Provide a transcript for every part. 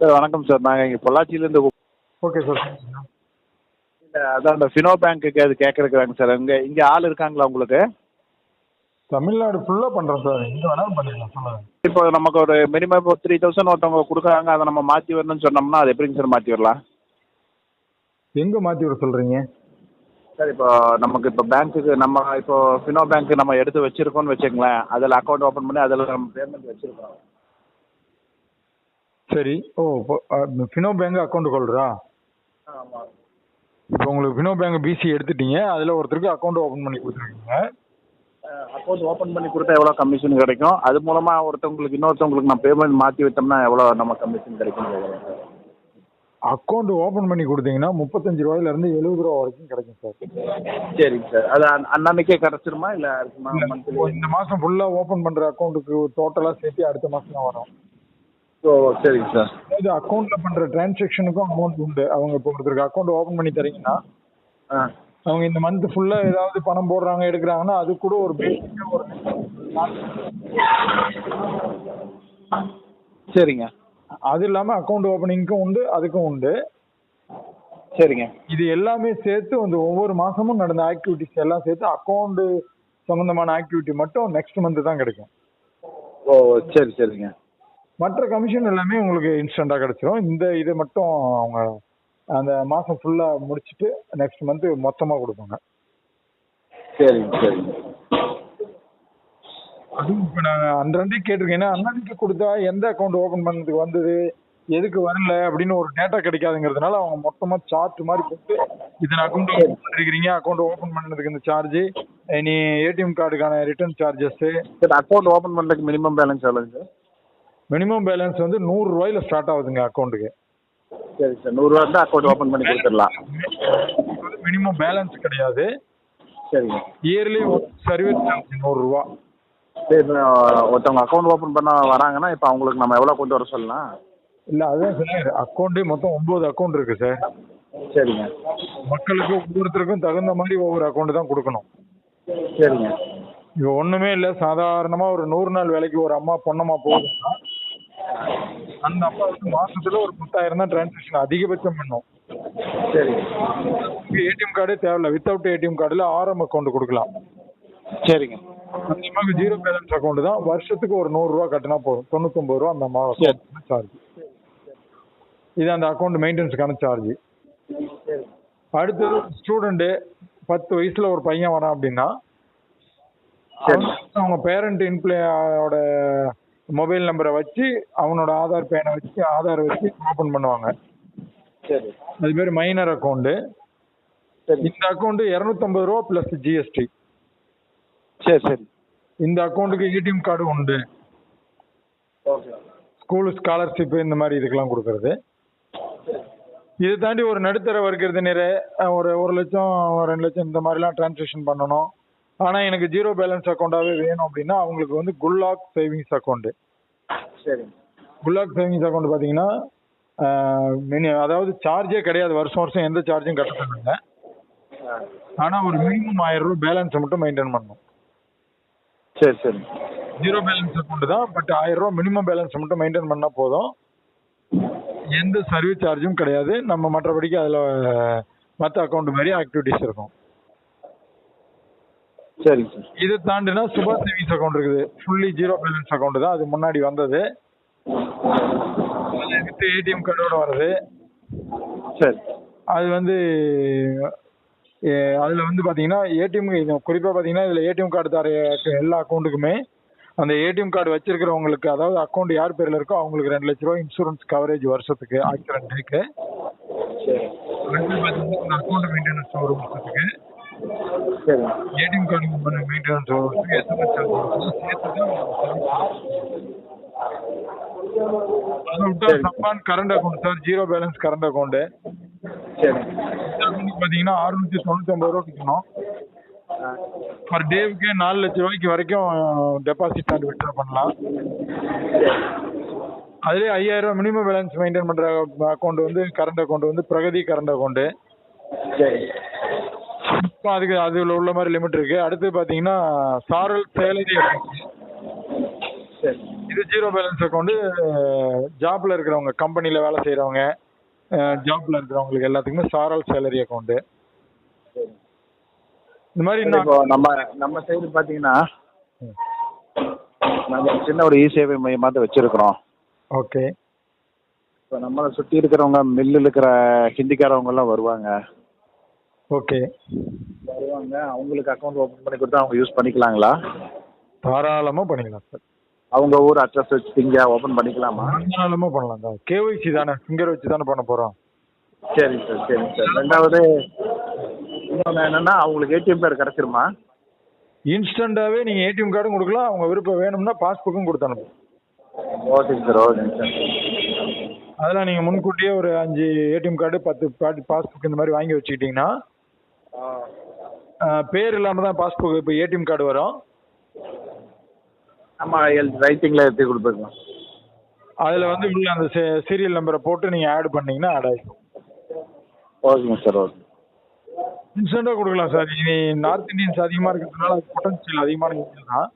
Sir வணக்கம் sir. நாங்கள் இங்கே பொள்ளாச்சியிலேருந்து ஓகே சார். இல்லை அதான் அந்த ஃபினோ பேங்க்குக்கு அது கேட்கறதுக்குறாங்க சார். இங்கே இங்கே ஆள் இருக்காங்களா உங்களுக்கு? தமிழ்நாடு ஃபுல்லாக பண்ணுறோம் சார். எங்கே வேணாலும் பண்ணிடலாம் சொல்லுங்கள் இப்போ நமக்கு ஒரு மினிமம் இப்போ த்ரீ தௌசண்ட் ஒருத்தவங்க கொடுக்குறாங்க. அதை நம்ம மாற்றி வரணும்னு சொன்னோம்னா அது எப்படிங்க சார் மாற்றி வரலாம்? எங்கே மாற்றி விட சொல்கிறீங்க சார் இப்போ நமக்கு இப்போ பேங்க்குக்கு நம்ம இப்போ ஃபினோ பேங்க் நம்ம எடுத்து வச்சிருக்கோம்னு வச்சுங்களேன் அதில் அக்கௌண்ட் ஓப்பன் பண்ணி அதில் நம்ம பேமெண்ட் வச்சிருக்கோம் சரி. ஓ ஃபினோ பேங்க் அக்கௌண்ட் ஹோல்டரா ஆமாம் இப்போ உங்களுக்கு ஃபினோ பேங்க் பிசி எடுத்துட்டீங்க. அதில் ஒருத்தருக்கு அக்கௌண்ட் ஓப்பன் பண்ணி கொடுத்துருக்கீங்க. அக்கௌண்ட் ஓப்பன் பண்ணி கொடுத்தா எவ்வளோ கமிஷன் கிடைக்கும்? அது மூலமாக ஒருத்தவங்களுக்கு இன்னொருத்தவங்களுக்கு நம்ம பேமெண்ட் மாற்றி விட்டோம்னா எவ்வளோ நம்ம கமிஷன் கிடைக்கும் அக்கௌண்ட் ஓப்பன் பண்ணி கொடுத்தீங்கன்னா முப்பத்தஞ்சு ரூபாயிலேருந்து எழுபது ரூபா வரைக்கும் கிடைக்கும் சார். சரிங்க சார். அது அன்- அன்னன்னைக்கே கிடச்சிருமா? இல்லை இந்த மாதம் ஃபுல்லாக ஓப்பன் பண்ணுற அக்கௌண்ட்டுக்கு டோட்டலாக சேர்த்து அடுத்த மாதம் தான் வரும். ஓ சரிங்க சார். அதாவது அக்கௌண்ட்டில் பண்ணுற டிரான்சாக்ஷனுக்கும் அமௌண்ட் உண்டு. அவங்க இப்போ ஒருத்தருக்கு அக்கௌண்ட் ஓப்பன் பண்ணி தரீங்கன்னா அவங்க இந்த மந்த் ஃபுல்லாக ஏதாவது பணம் போடுறாங்க எடுக்கிறாங்கன்னா அது கூட ஒரு பேசிக்காக ஒரு சரிங்க. அது இல்லாமல் அக்கௌண்ட் ஓப்பனிங்க்கும் உண்டு அதுக்கும் உண்டு. சரிங்க. இது எல்லாமே சேர்த்து வந்து ஒவ்வொரு மாசமும் நடந்த ஆக்டிவிட்டிஸ் எல்லாம் சேர்த்து அக்கௌண்ட் சம்பந்தமான ஆக்டிவிட்டி மட்டும் நெக்ஸ்ட் மந்த் தான் கிடைக்கும். ஓ சரி சரிங்க. மற்ற கமிஷன் எல்லாமே உங்களுக்கு இன்ஸ்டண்ட்டாக கிடைச்சிரும். இந்த இதை மட்டும் அவங்க அந்த மாதம் ஃபுல்லாக முடிச்சுட்டு நெக்ஸ்ட் மந்த் மொத்தமாக கொடுப்பாங்க. சரிங்க சரிங்க. அதுவும் இப்போ நான் அன்றண்டே கேட்டிருக்கேன். ஏன்னா அண்ணனுக்கு கொடுத்தா எந்த அக்கௌண்ட் ஓப்பன் பண்ணதுக்கு வந்தது எதுக்கு வரல அப்படின்னு ஒரு டேட்டா கிடைக்காதுங்கிறதுனால அவங்க மொத்தமாக சார்ட் மாதிரி போட்டு இத்தனை அக்கௌண்ட் ஓப்பன் பண்ணிருக்கிறீங்க அக்கௌண்ட் ஓப்பன் பண்ணதுக்கு இந்த சார்ஜ் இனி ஏடிஎம் கார்டுக்கான return charges sir account open பண்ணுறதுக்கு மினிமம் பேலன்ஸ் எவ்வளோங்க சார் மினிமம் பேலன்ஸ் வந்து நூறு ரூபாயில ஸ்டார்ட் ஆகுதுங்க அக்கௌண்ட்டுக்கு சரி சார் நூறுரூவா இருந்தால் அக்கௌண்ட் ஓப்பன் பண்ணி கொடுத்துடலாம். மினிமம் பேலன்ஸ் கிடையாது. சரிங்க இயர்லி சர்வீஸ் சார்ஜ் நூறுரூவா சரி ஒருத்தவங்க அக்கௌண்ட் ஓப்பன் பண்ண வராங்கன்னா இப்போ அவங்களுக்கு நம்ம எவ்வளோ கொண்டு வர சொல்லலாம்? இல்லை அதான் சார் அக்கௌண்ட்டே மொத்தம் ஒம்பது அக்கௌண்ட் இருக்கு சார். சரிங்க. மக்களுக்கு ஒவ்வொருத்தருக்கும் தகுந்த மாதிரி ஒவ்வொரு அக்கௌண்ட் தான் கொடுக்கணும். சரிங்க. இப்போ ஒன்றுமே இல்லை. சாதாரணமாக ஒரு நூறு நாள் வேலைக்கு ஒரு அம்மா பொண்ணம்மா போகுதுன்னா அந்த அம்மா வந்து மாசத்துல ஒரு பத்தாயிரம் தான் டிரான்சாக்ஷன் அதிகபட்சம் பண்ணும். சரிங்க ஏடிஎம் கார்டே தேவையில்ல. வித்தவுட் ஏடிஎம் கார்டில் ஆர்எம் அக்கௌண்ட் கொடுக்கலாம். சரிங்க. அந்த அம்மாவுக்கு ஜீரோ பேலன்ஸ் அக்கௌண்ட் தான். வருஷத்துக்கு ஒரு நூறுரூவா கட்டினா போதும். தொண்ணூத்தொம்பது ரூபா அந்த அம்மா சரி. சார்ஜ் இது அந்த அக்கௌண்ட் மெயின்டெனன்ஸ்க்கான சார்ஜ் சரி அடுத்தது ஸ்டூடெண்ட்டு பத்து வயசுல ஒரு பையன் வரான் அப்படின்னா சரி. அவங்க பேரண்ட் இன்ப்ளோட மொபைல் நம்பரை வச்சு அவனோட ஆதார் பேனை வச்சு ஆதார் வச்சு ஓப்பன் பண்ணுவாங்க. சரி. அது பேர் மைனர் அக்கௌண்ட்டு இந்த அக்கௌண்ட் இரநூத்தம்பது ரூபா ப்ளஸ் ஜிஎஸ்டி சரி சரி. இந்த அக்கௌண்ட்டுக்கு ஏடிஎம் கார்டு உண்டு. ஓகே ஸ்கூல் ஸ்காலர்ஷிப் இந்த மாதிரி இதுக்கெல்லாம் கொடுக்கறது. இதை தாண்டி ஒரு நடுத்தர வர்க்கத்தினரு அஹ், ஒரு ஒரு லட்சம் ரெண்டு லட்சம் இந்த மாதிரிலாம் டிரான்சாக்ஷன் பண்ணணும். ஆனால் எனக்கு ஜீரோ பேலன்ஸ் அக்கௌண்ட்டாகவே வேணும் அப்படின்னா அவங்களுக்கு வந்து குல்லாக் சேவிங்ஸ் அக்கௌண்ட்டு சரிங்க. குல்லாக் சேவிங்ஸ் அக்கௌண்ட் பார்த்தீங்கன்னா மினி அதாவது சார்ஜே கிடையாது. வருஷம் வருஷம் எந்த சார்ஜும் கட்ட தேவையில்லை. ஆ. ஆனால் ஒரு மினிமம் ஆயிரம் ரூபாய் பேலன்ஸை மட்டும் மெயின்டைன் பண்ணணும். சரி சரி. ஜீரோ பேலன்ஸ் அக்கௌண்ட் தான் பட் ஆயிரம் ரூபாய் மினிமம் பேலன்ஸ் மட்டும் மெயின்டைன் பண்ணால் போதும். எந்த சர்வீஸ் சார்ஜும் கிடையாது. நம்ம மற்றபடிக்கு அதில் மற்ற அக்கௌண்ட் மாதிரி ஆக்டிவிட்டிஸ் இருக்கும். சரிங்க சார். இதை தாண்டினா சுபா சேவிங்ஸ் அக்கௌண்ட் இருக்குது. ஃபுல்லி ஜீரோ பேலன்ஸ் அக்கௌண்ட் தான். அது முன்னாடி வந்தது. வித் ஏடிஎம் கார்டோட வருது. சரி. அது வந்து அதில் வந்து பார்த்தீங்கன்னா ஏடிஎம் குறிப்பாக பார்த்தீங்கன்னா இதில் ஏடிஎம் கார்டு தர எல்லா அக்கௌண்ட்டுக்குமே அந்த ஏடிஎம் கார்டு வச்சிருக்கிறவங்களுக்கு அதாவது அக்கௌண்ட் யார் பேரில் இருக்கோ அவங்களுக்கு ரெண்டு லட்ச ரூபா இன்சூரன்ஸ் கவரேஜ் வருஷத்துக்கு ஆக்சிடென்ட்டுக்கு அக்கௌண்ட் மெயின்டெனன்ஸ் ஒரு வருஷத்துக்கு. சரிங்க ஏடிஎம் கார்டு மெயின்டெனன்ஸ் ஒரு வருஷத்துக்கு எஸ்எம்எஸ் சார்ஜ் ஒரு வருஷத்துக்கு சேர்த்து தான் அதை விட்டா சப்பான் current account sir zero balance current account சரி. அக்கௌண்ட்டுக்கு பார்த்தீங்கன்னா அறுநூத்தி தொண்ணூத்தொம்பது ரூபா கட்டணும் பர் டேவுக்கு நாலு லட்ச ரூபாய்க்கு வரைக்கும் டெபாசிட் அண்ட் வித்ட்ரா பண்ணலாம். அதுலேயே ஐயாயிரம் ரூபாய் மினிமம் பேலன்ஸ் மெயின்டைன் பண்ணுற அக்கௌண்ட் வந்து கரண்ட் அக்கௌண்ட் வந்து பிரகதி கரண்ட் அக்கௌண்ட்டு சரி. அதுக்கு அதில் உள்ள மாதிரி லிமிட் இருக்குது அடுத்து பார்த்தீங்கன்னா சாரல் சேலரி இது ஜீரோ பேலன்ஸ் அக்கௌண்ட் ஜாப்ல இருக்கிறவங்க கம்பெனில வேலை செய்யறவங்க ஜாப்ல இருக்கிறவங்களுக்கு எல்லாத்துக்குமே சாரல் சேலரி அக்கௌண்ட் இந்த மாதிரி நம்ம நம்ம சைடு பார்த்தீங்கன்னா நாங்கள் சின்ன ஒரு இ சேவை மையமாக வச்சிருக்கிறோம். ஓகே. இப்போ நம்மளை சுற்றி இருக்கிறவங்க மில்லில் இருக்கிற ஹிந்திக்காரவங்க எல்லாம் வருவாங்க. ஓகே வருவாங்க. அவங்களுக்கு அக்கௌண்ட் ஓப்பன் பண்ணி கொடுத்தா அவங்க யூஸ் பண்ணிக்கலாங்களா? தாராளமா பண்ணிக்கலாம் சார் அவங்க ஊர் அட்ரஸ் வச்சு இங்கே ஓப்பன் பண்ணிக்கலாமா? தாராளமா பண்ணலாம் சார் கேஒய்சி தானே? ஃபிங்கர் வச்சு தானே பண்ண போறோம். சரிங்க சார் சரிங்க சார் ரெண்டாவது இன்னொன்று என்னென்னா அவங்களுக்கு ஏடிஎம் கார்டு கிடச்சிருமா? இன்ஸ்டன்டாவே நீங்க ஏடிஎம் கார்டும் கொடுக்கலாம். அவங்க விருப்பம் வேணும்னா பாஸ்புக்கும் கொடுத்து அனுப்பும் ஓகேங்க சார் ஓகேங்க சார் அதெல்லாம் நீங்க முன்கூட்டியே ஒரு அஞ்சு ஏடிஎம் கார்டு பத்து பாஸ்புக் இந்த மாதிரி வாங்கி வச்சுக்கிட்டீங்கன்னா பேர் இல்லாம தான் பாஸ்புக் இப்போ ஏடிஎம் கார்டு வரும். எல் ரைட்டிங்கில் எடுத்து கொடுத்துருக்கோம். அதுல வந்து உள்ள அந்த சீரியல் நம்பரை போட்டு நீங்க ஆட் பண்ணீங்கன்னா ஆட் ஆயிடும். ஓகேங்க சார் ஓகே இன்ஸ்டன்டா கொடுக்கலாம் சார் இனி நார்த் இந்தியன்ஸ் அதிகமா இருக்கிறதுனால பொட்டன்ஷியல் அதிகமான ஏரியா தான்.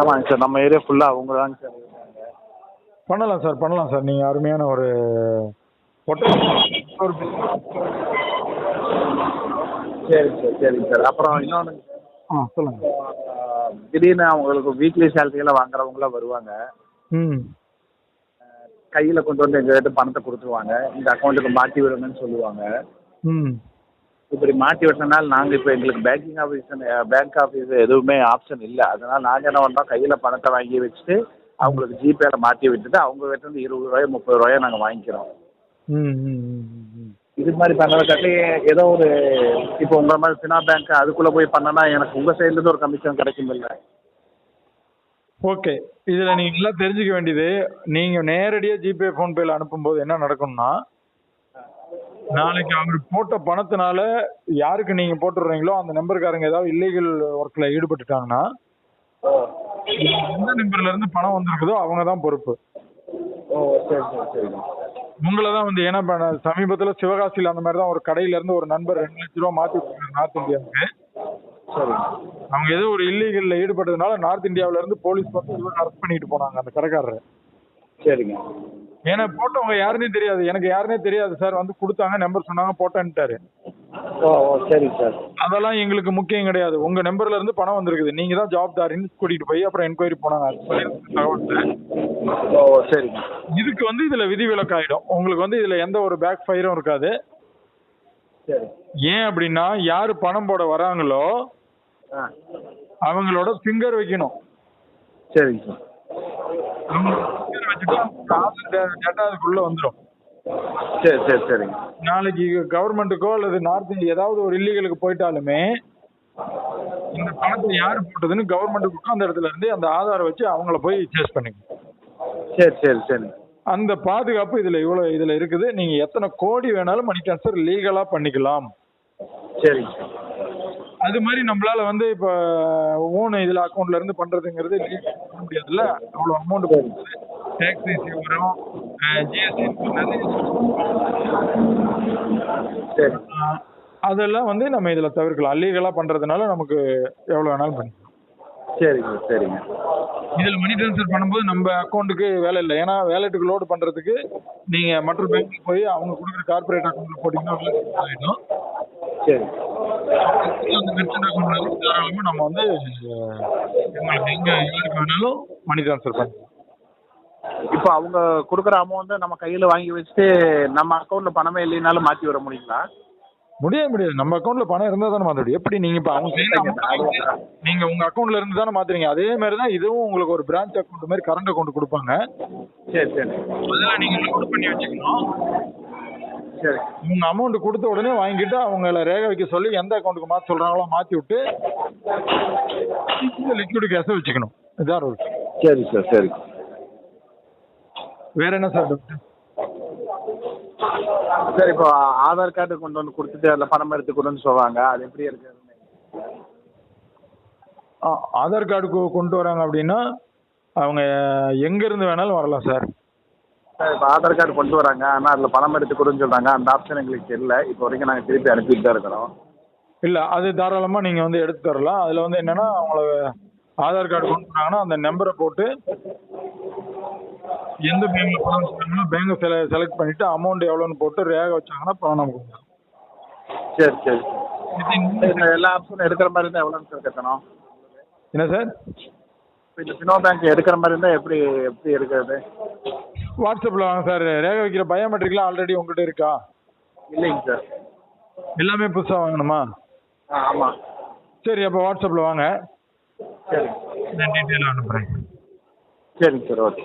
ஆமாங்க சார் நம்ம ஏரியா ஃபுல்லாக அவங்க தாங்க சார் பண்ணலாம் சார் பண்ணலாம் சார் நீங்க அருமையான ஒரு பொட்டன்ஷியல் ஒரு சரிங்க சார் சரிங்க சார். அப்புறம் இன்னொன்று ஆ சொல்லுங்க. திடீர்னு அவங்களுக்கு வீக்லி சேலரியெல்லாம் வாங்குறவங்களாம் வருவாங்க. ம். கையில் கொண்டு வந்து எங்ககிட்ட பணத்தை கொடுத்துருவாங்க. இந்த அக்கௌண்ட்டுக்கு மாற்றி விடுங்கன்னு சொல்லுவாங்க. ம். இப்படி மாற்றி விட்டனால நாங்கள் இப்போ எங்களுக்கு பேங்கிங் ஆஃபீஸ் பேங்க் ஆஃபீஸ் எதுவுமே ஆப்ஷன் இல்லை. அதனால் நாங்கள் என்ன பண்ணுறோம் கையில் பணத்தை வாங்கி வச்சுட்டு அவங்களுக்கு ஜிபேல மாற்றி விட்டுட்டு அவங்க கிட்ட இருந்து இருபது ரூபாயோ முப்பது ரூபாயோ நாங்கள் வாங்கிக்கிறோம். ம், ம். இது மாதிரி பண்ணுறதுக்காட்டி ஏதோ ஒரு இப்போ உங்கள் மாதிரி ஃபினா பேங்க் அதுக்குள்ளே போய் பண்ணனா எனக்கு உங்கள் சைட்லேருந்து ஒரு கமிஷன் கிடைக்கும் இல்லை. ஓகே இதுல நீங்க நல்லா தெரிஞ்சுக்க வேண்டியது நீங்க நேரடியா ஜிபே ஃபோன்பேல அனுப்பும்போது என்ன நடக்கும்னா நாளைக்கு அவர் போட்ட பணத்தினால யாருக்கு நீங்க போட்டுடுறீங்களோ அந்த நம்பருக்காரங்க ஏதாவது இல்லீகல் ஒர்க்ல ஈடுபட்டுட்டாங்கன்னா எந்த நம்பர்ல இருந்து பணம் வந்திருக்குதோ அவங்க தான் பொறுப்பு. ஓ சரி சரி சரிங்க உங்களை தான் வந்து ஏன்னா சமீபத்துல சிவகாசியில அந்த மாதிரி தான் ஒரு கடையில இருந்து ஒரு நண்பர் ரெண்டு லட்ச ரூபா மாத்தி நார்த் இந்தியாவுக்கு சரிங்க அவங்க ஏதோ ஒரு இல்லீகல்ல ஈடுபட்டதுனால நார்த் இந்தியாவுல இருந்து போலீஸ் வந்து அரெஸ்ட் பண்ணிட்டு போனாங்க அந்த கடைக்காரரை. சரிங்க. ஏன்னா போட்டவங்க யாருன்னே தெரியாது. எனக்கு யாருன்னே தெரியாது. சார் வந்து கொடுத்தாங்க நம்பர் சொன்னாங்க போட்டேன்ட்டாரு. ஓ ஓ சரிங்க சார். அதெல்லாம் எங்களுக்கு முக்கியம் கிடையாது. உங்க நம்பர்ல இருந்து பணம் வந்திருக்குது. நீங்க தான் ஜாப்தாரின்னு கூட்டிட்டு போய் அப்புறம் என்கொயரி போனாங்க. ஓ சரிங்க இதுக்கு வந்து இதுல விதி ஆயிடும் உங்களுக்கு வந்து இதுல எந்த ஒரு பேக் ஃபயரும் இருக்காது. சரி. ஏன் அப்படின்னா யாரு பணம் போட வராங்களோ அவங்களோட ஃபிங்கர் வைக்கணும். சரிங்க சார். டேட்டா அதுக்குள்ள வந்துடும் சரி சரி சரிங்க. நாளைக்கு கவர்மெண்ட்டுக்கோ அல்லது நார்த் இந்தியா ஏதாவது ஒரு இல்லீகலுக்கு போயிட்டாலுமே இந்த பணத்தை யார் போட்டதுன்னு கவர்மெண்ட்டுக்கு அந்த இடத்துல இருந்து அந்த ஆதாரம் வச்சு அவங்கள போய் சேஸ் பண்ணிக்கணும் சரி சரி சரி. அந்த பாதுகாப்பு இதுல இவ்வளவு இதுல இருக்குது. நீங்க எத்தனை கோடி வேணாலும் மணி ட்ரான்ஸ்ஃபர் லீகலா பண்ணிக்கலாம். சரிங்க. சார் அது மாதிரி நம்மளால வந்து இப்ப ஓன் இதுல அக்கௌண்ட்ல இருந்து பண்றதுங்கிறது பண்ண முடியாதுல்ல? அவ்வளவு அமௌண்ட் போகுது. டேக்ஸ் ரிசீவ் வரும். ஜிஎஸ்டி சரி. அதெல்லாம் வந்து நம்ம இதுல தவிர்க்கலாம். லீகலா பண்றதுனால நமக்கு எவ்வளவு வேணாலும் பண்ணிக்கலாம். சரிங்க சரிங்க. இதுல மணி ட்ரான்ஸ்ஃபர் பண்ணும்போது நம்ம அக்கௌண்ட்டுக்கு வேலை இல்லை. ஏன்னா வேலெட்டுக்கு லோடு பண்றதுக்கு நீங்க மற்ற பேங்க்கு போய் அவங்க கொடுக்குற கார்பரேட் அக்கௌண்ட்ல போட்டீங்கன்னா வேலை ஆயிடும். சரி. அந்த மெர்ச்சன்ட் அக்கௌண்ட்ல இருந்து தாராளமா நம்ம வந்து உங்களுக்கு எங்க யாருக்கு வேணாலும் மணி ட்ரான்ஸ்ஃபர் பண்ணலாம் இப்போ அவங்க கொடுக்குற அமௌண்ட்டை நம்ம கையில் வாங்கி வச்சுட்டு நம்ம அக்கௌண்ட்டில் பணமே இல்லைனாலும் மாற்றி வர முடியுங்களா? முடியாது முடியாது. நம்ம அக்கௌண்ட்ல பணம் இருந்தா தானே மாத்த முடியும் எப்படி நீங்க இப்ப அவங்க நீங்க உங்க அக்கௌண்ட்ல இருந்து தானே மாத்துறீங்க. அதே மாதிரி தான் இதுவும் உங்களுக்கு ஒரு பிரான்ச் அக்கௌண்ட் மாதிரி கரண்ட் அக்கௌண்ட் கொடுப்பாங்க. சரி சரி. அதுல நீங்க லோட் பண்ணி வச்சுக்கணும். சரி. உங்க அமௌண்ட் கொடுத்த உடனே வாங்கிட்டு அவங்கள ரேகை வைக்க சொல்லி எந்த அக்கௌண்ட்டுக்கு மாத்த சொல்றாங்களோ மாத்தி விட்டு லிக்விட் கேஷ வச்சுக்கணும். இதான் ரூல் சரி சார் சரி. வேற என்ன சார்? சரி இப்போ ஆதார் கார்டு கொண்டு வந்து கொடுத்துட்டு அதில் பணம் எடுத்து கொடுன்னு சொல்லுவாங்க அது எப்படி இருக்கு? ஆதார் கார்டு கொண்டு வராங்க அப்படின்னா அவங்க எங்க இருந்து வேணாலும் வரலாம் சார் சார் இப்போ ஆதார் கார்டு கொண்டு வராங்க. ஆனால் அதில் பணம் எடுத்து கொடுன்னு சொல்கிறாங்க அந்த ஆப்ஷன் எங்களுக்கு தெரியல. இப்போ வரைக்கும் நாங்கள் திருப்பி அனுப்பிட்டு தான் இருக்கிறோம். இல்ல அது தாராளமா நீங்க வந்து எடுத்து தரலாம். அதுல வந்து என்னன்னா அவங்கள ஆதார் கார்டு கொண்டு வராங்கன்னா அந்த நம்பரை போட்டு எந்த பேங்க்ல பணம் வச்சுருக்காங்களோ பேங்கை செல செலக்ட் பண்ணிட்டு அமௌண்ட் எவ்வளோன்னு போட்டு ரேக வச்சாங்கன்னா பணம் நமக்கு சரி சரி. எல்லா ஆப்ஷனும் எடுக்கிற மாதிரி இருந்தால் எவ்வளோங்க சார் கட்டணும்? என்ன சார் இப்போ இந்த ஃபினோ பேங்க் எடுக்கிற மாதிரி இருந்தால் எப்படி எப்படி எடுக்கிறது? வாட்ஸ்அப்பில் வாங்க சார் ரேக வைக்கிற பயோமெட்ரிக்லாம் ஆல்ரெடி உங்ககிட்ட இருக்கா? இல்லைங்க சார் எல்லாமே புதுசாக வாங்கணுமா? ஆ ஆமாம் சரி அப்போ வாட்ஸ்அப்பில் வாங்க. சரி நான் டீட்டெயிலாக அனுப்புகிறேன் சரிங்க சார் ஓகே